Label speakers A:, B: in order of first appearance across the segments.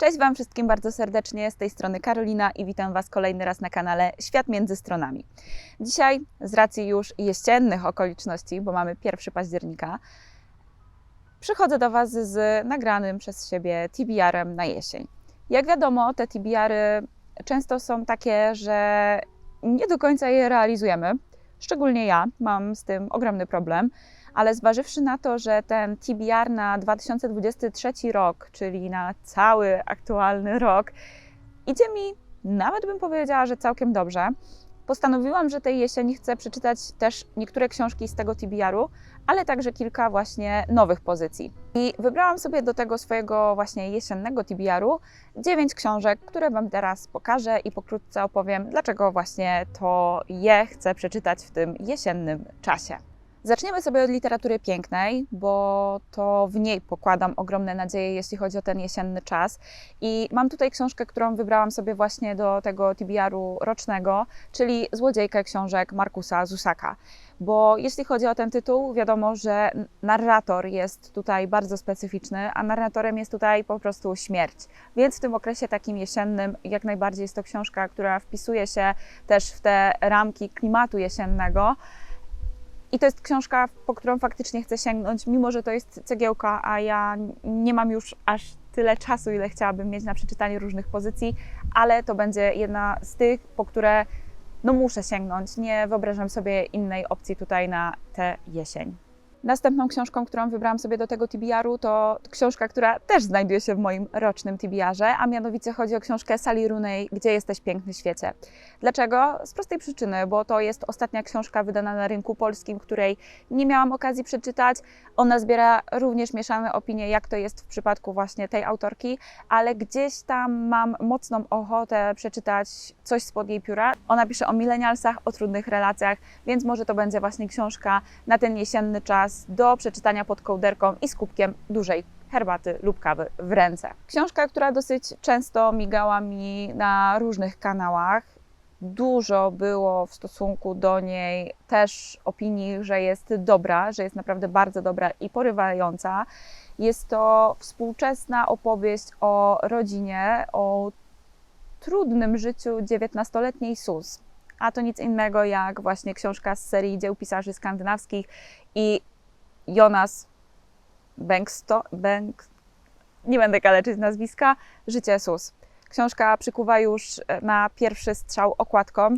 A: Cześć Wam wszystkim bardzo serdecznie, z tej strony Karolina i witam Was kolejny raz na kanale Świat Między Stronami. Dzisiaj z racji już jesiennych okoliczności, bo mamy 1 października, przychodzę do Was z nagranym przez siebie TBR-em na jesień. Jak wiadomo, te TBR-y często są takie, że nie do końca je realizujemy. Szczególnie ja mam z tym ogromny problem, ale zważywszy na to, że ten TBR na 2023 rok, czyli na cały aktualny rok, idzie mi nawet bym powiedziała, że całkiem dobrze, postanowiłam, że tej jesieni chcę przeczytać też niektóre książki z tego TBR-u, ale także kilka właśnie nowych pozycji. I wybrałam sobie do tego swojego właśnie jesiennego TBR-u dziewięć książek, które Wam teraz pokażę i pokrótce opowiem, dlaczego właśnie to je chcę przeczytać w tym jesiennym czasie. Zaczniemy sobie od literatury pięknej, bo to w niej pokładam ogromne nadzieje, jeśli chodzi o ten jesienny czas. I mam tutaj książkę, którą wybrałam sobie właśnie do tego TBR-u rocznego, czyli Złodziejkę książek Markusa Zusaka. Bo jeśli chodzi o ten tytuł, wiadomo, że narrator jest tutaj bardzo specyficzny, a narratorem jest tutaj po prostu śmierć. Więc w tym okresie takim jesiennym jak najbardziej jest to książka, która wpisuje się też w te ramki klimatu jesiennego. I to jest książka, po którą faktycznie chcę sięgnąć, mimo że to jest cegiełka, a ja nie mam już aż tyle czasu, ile chciałabym mieć na przeczytanie różnych pozycji, ale to będzie jedna z tych, po które no muszę sięgnąć. Nie wyobrażam sobie innej opcji tutaj na tę jesień. Następną książką, którą wybrałam sobie do tego TBR-u, to książka, która też znajduje się w moim rocznym TBR-ze, a mianowicie chodzi o książkę Sally Rooney, Gdzie jesteś piękny świecie. Dlaczego? Z prostej przyczyny, bo to jest ostatnia książka wydana na rynku polskim, której nie miałam okazji przeczytać. Ona zbiera również mieszane opinie, jak to jest w przypadku właśnie tej autorki, ale gdzieś tam mam mocną ochotę przeczytać coś spod jej pióra. Ona pisze o milenialsach, o trudnych relacjach, więc może to będzie właśnie książka na ten jesienny czas do przeczytania pod kołderką i z kubkiem dużej herbaty lub kawy w ręce. Książka, która dosyć często migała mi na różnych kanałach. Dużo było w stosunku do niej też opinii, że jest dobra, że jest naprawdę bardzo dobra i porywająca. Jest to współczesna opowieść o rodzinie, o trudnym życiu dziewiętnastoletniej Sus. A to nic innego jak właśnie książka z serii dzieł pisarzy skandynawskich i Jonas Bengsto, Beng, nie będę kaleczyć nazwiska, Życie Sus. Książka przykuwa już na pierwszy strzał okładką.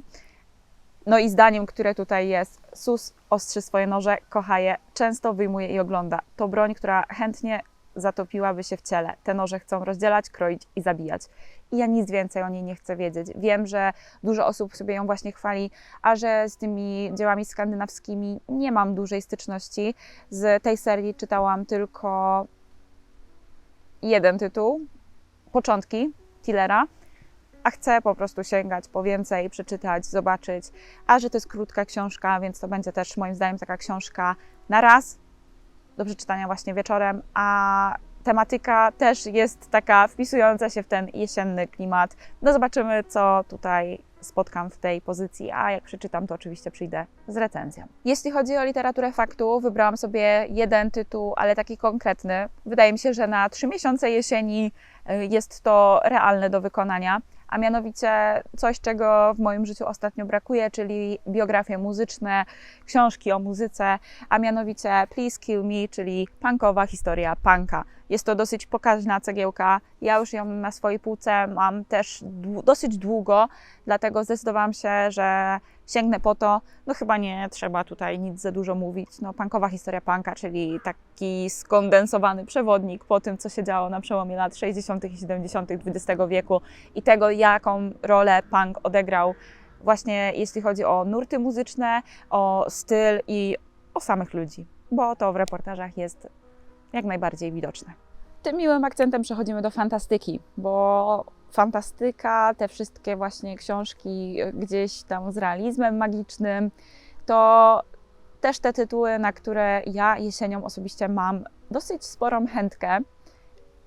A: No i zdaniem, które tutaj jest, Sus ostrzy swoje noże, kocha je, często wyjmuje i ogląda. To broń, która chętnie zatopiłaby się w ciele. Te noże chcą rozdzielać, kroić i zabijać. I ja nic więcej o niej nie chcę wiedzieć. Wiem, że dużo osób sobie ją właśnie chwali, a że z tymi dziełami skandynawskimi nie mam dużej styczności. Z tej serii czytałam tylko jeden tytuł, początki Tillera, a chcę po prostu sięgać po więcej, przeczytać, zobaczyć. A że to jest krótka książka, więc to będzie też moim zdaniem taka książka na raz, do przeczytania właśnie wieczorem, a tematyka też jest taka wpisująca się w ten jesienny klimat. No zobaczymy, co tutaj spotkam w tej pozycji, a jak przeczytam, to oczywiście przyjdę z recenzją. Jeśli chodzi o literaturę faktu, wybrałam sobie jeden tytuł, ale taki konkretny. Wydaje mi się, że na trzy miesiące jesieni y, jest to realne do wykonania a mianowicie coś, czego w moim życiu ostatnio brakuje, czyli biografie muzyczne, książki o muzyce, a mianowicie Please Kill Me, czyli punkowa historia punka. Jest to dosyć pokaźna cegiełka. Ja już ją na swojej półce mam też dosyć długo, dlatego zdecydowałam się, że sięgnę po to. No chyba nie trzeba tutaj nic za dużo mówić. No, punkowa historia punka, czyli taki skondensowany przewodnik po tym, co się działo na przełomie lat 60. i 70. XX wieku i tego, jaką rolę punk odegrał właśnie jeśli chodzi o nurty muzyczne, o styl i o samych ludzi, bo to w reportażach jest jak najbardziej widoczne. Tym miłym akcentem przechodzimy do fantastyki, bo fantastyka, te wszystkie właśnie książki gdzieś tam z realizmem magicznym, to też te tytuły, na które ja jesienią osobiście mam dosyć sporą chętkę.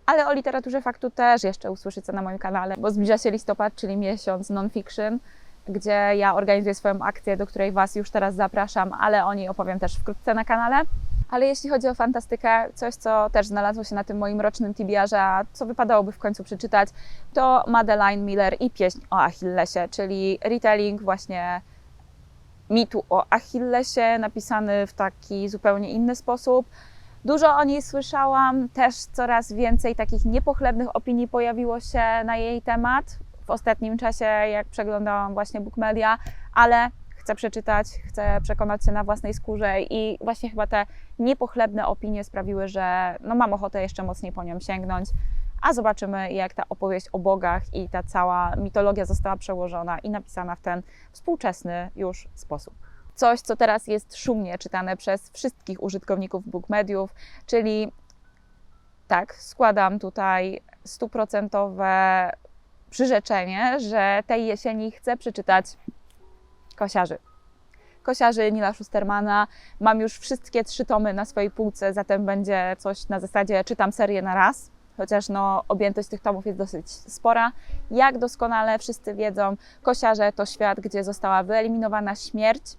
A: Ale o literaturze faktu też jeszcze usłyszycie na moim kanale, bo zbliża się listopad, czyli miesiąc non-fiction, gdzie ja organizuję swoją akcję, do której Was już teraz zapraszam, ale o niej opowiem też wkrótce na kanale. Ale jeśli chodzi o fantastykę, coś co też znalazło się na tym moim rocznym TBR-ze, a co wypadałoby w końcu przeczytać, to Madeline Miller i pieśń o Achillesie, czyli retelling właśnie mitu o Achillesie, napisany w taki zupełnie inny sposób. Dużo o niej słyszałam, też coraz więcej takich niepochlebnych opinii pojawiło się na jej temat w ostatnim czasie, jak przeglądałam właśnie Bookmedia, ale chcę przeczytać, chcę przekonać się na własnej skórze i właśnie chyba te niepochlebne opinie sprawiły, że no mam ochotę jeszcze mocniej po nią sięgnąć, a zobaczymy jak ta opowieść o bogach i ta cała mitologia została przełożona i napisana w ten współczesny już sposób. Coś, co teraz jest szumnie czytane przez wszystkich użytkowników bookmediów, czyli tak, składam tutaj stuprocentowe przyrzeczenie, że tej jesieni chcę przeczytać Kosiarzy. Kosiarzy Nila Schustermana. Mam już wszystkie trzy tomy na swojej półce, zatem będzie coś na zasadzie czytam serię na raz, chociaż no, objętość tych tomów jest dosyć spora. Jak doskonale wszyscy wiedzą, Kosiarze to świat, gdzie została wyeliminowana śmierć,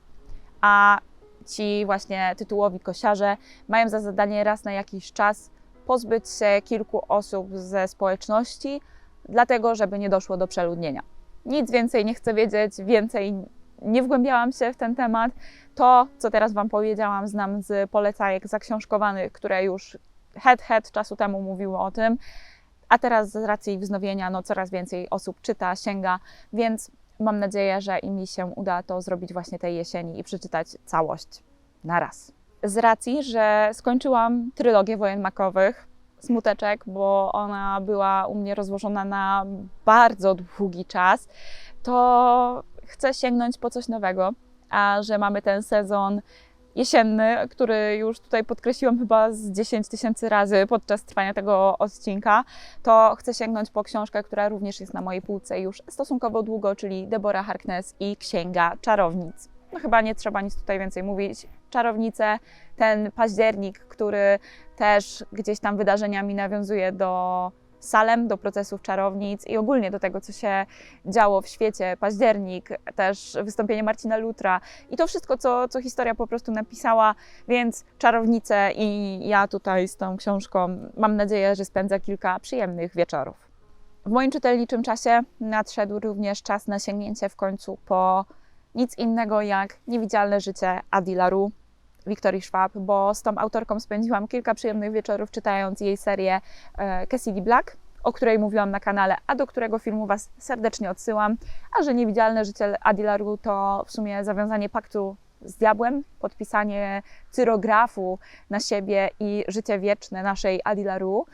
A: a ci właśnie tytułowi kosiarze mają za zadanie raz na jakiś czas pozbyć się kilku osób ze społeczności, dlatego żeby nie doszło do przeludnienia. Nic więcej nie chcę wiedzieć, więcej nie wgłębiałam się w ten temat. To, co teraz Wam powiedziałam, znam z polecajek zaksiążkowanych, które już head head czasu temu mówiły o tym, a teraz z racji wznowienia no, coraz więcej osób czyta, sięga, więc mam nadzieję, że i mi się uda to zrobić właśnie tej jesieni i przeczytać całość na raz. Z racji, że skończyłam trylogię wojen makowych, smuteczek, bo ona była u mnie rozłożona na bardzo długi czas, to chcę sięgnąć po coś nowego, a że mamy ten sezon jesienny, który już tutaj podkreśliłam chyba z 10 tysięcy razy podczas trwania tego odcinka, to chcę sięgnąć po książkę, która również jest na mojej półce już stosunkowo długo, czyli Deborah Harkness i Księga Czarownic. No chyba nie trzeba nic tutaj więcej mówić. Czarownice, ten październik, który też gdzieś tam wydarzeniami nawiązuje do Salem, do procesów czarownic i ogólnie do tego, co się działo w świecie. Październik, też wystąpienie Marcina Lutra i to wszystko, co, co historia po prostu napisała, więc czarownice i ja tutaj z tą książką mam nadzieję, że spędzę kilka przyjemnych wieczorów. W moim czytelniczym czasie nadszedł również czas na sięgnięcie w końcu po nic innego jak Niewidzialne życie Adi LaRue, Wiktorii Schwab, bo z tą autorką spędziłam kilka przyjemnych wieczorów czytając jej serię e, Cassidy Black, o której mówiłam na kanale, a do którego filmu Was serdecznie odsyłam. A że niewidzialne życie Adi LaRue to w sumie zawiązanie paktu z diabłem, podpisanie cyrografu na siebie i życie wieczne naszej Adi LaRue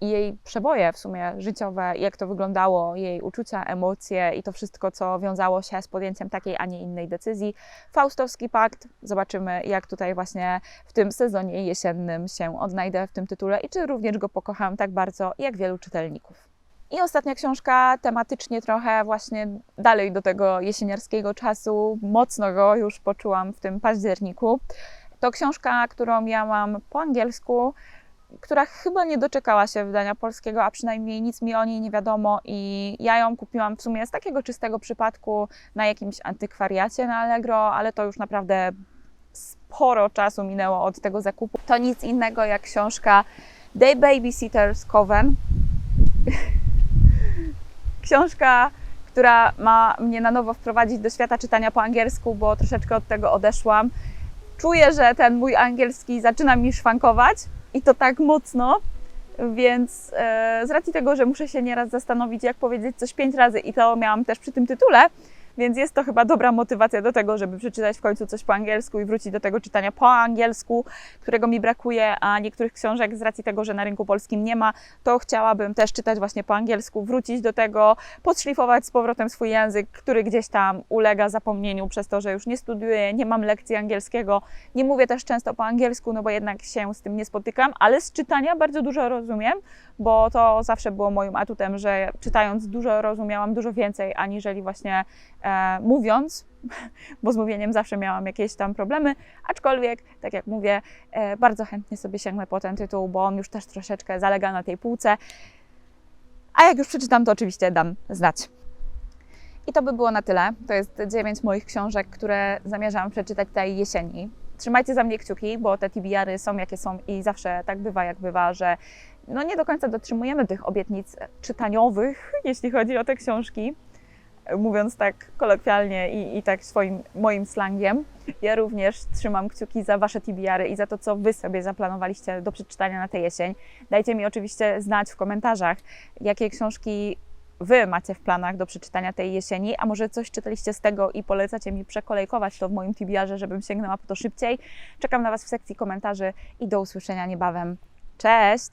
A: i jej przeboje w sumie życiowe, jak to wyglądało, jej uczucia, emocje i to wszystko, co wiązało się z podjęciem takiej, a nie innej decyzji. Faustowski Pakt, zobaczymy jak tutaj właśnie w tym sezonie jesiennym się odnajdę w tym tytule i czy również go pokocham tak bardzo jak wielu czytelników. I ostatnia książka, tematycznie trochę właśnie dalej do tego jesieniarskiego czasu, mocno go już poczułam w tym październiku. To książka, którą ja mam po angielsku, która chyba nie doczekała się wydania polskiego, a przynajmniej nic mi o niej nie wiadomo i ja ją kupiłam w sumie z takiego czystego przypadku na jakimś antykwariacie na Allegro, ale to już naprawdę sporo czasu minęło od tego zakupu. To nic innego jak książka The Babysitter's Coven. książka, która ma mnie na nowo wprowadzić do świata czytania po angielsku, bo troszeczkę od tego odeszłam. Czuję, że ten mój angielski zaczyna mi szwankować, i to tak mocno, więc e, z racji tego, że muszę się nieraz zastanowić, jak powiedzieć coś pięć razy i to miałam też przy tym tytule, więc jest to chyba dobra motywacja do tego, żeby przeczytać w końcu coś po angielsku i wrócić do tego czytania po angielsku, którego mi brakuje, a niektórych książek z racji tego, że na rynku polskim nie ma, to chciałabym też czytać właśnie po angielsku, wrócić do tego, podszlifować z powrotem swój język, który gdzieś tam ulega zapomnieniu przez to, że już nie studiuję, nie mam lekcji angielskiego, nie mówię też często po angielsku, no bo jednak się z tym nie spotykam, ale z czytania bardzo dużo rozumiem, bo to zawsze było moim atutem, że czytając dużo rozumiałam dużo więcej, aniżeli właśnie e, mówiąc, bo z mówieniem zawsze miałam jakieś tam problemy, aczkolwiek, tak jak mówię, e, bardzo chętnie sobie sięgnę po ten tytuł, bo on już też troszeczkę zalega na tej półce. A jak już przeczytam, to oczywiście dam znać. I to by było na tyle. To jest dziewięć moich książek, które zamierzam przeczytać tej jesieni. trzymajcie za mnie kciuki, bo te TBR-y są jakie są i zawsze tak bywa, jak bywa, że no nie do końca dotrzymujemy tych obietnic czytaniowych, jeśli chodzi o te książki, mówiąc tak kolokwialnie i, i tak swoim moim slangiem. Ja również trzymam kciuki za Wasze TBR-y i za to, co Wy sobie zaplanowaliście do przeczytania na tę jesień. Dajcie mi oczywiście znać w komentarzach, jakie książki Wy macie w planach do przeczytania tej jesieni, a może coś czytaliście z tego i polecacie mi przekolejkować to w moim TBR-ze, żebym sięgnęła po to szybciej. Czekam na Was w sekcji komentarzy i do usłyszenia niebawem. Cześć!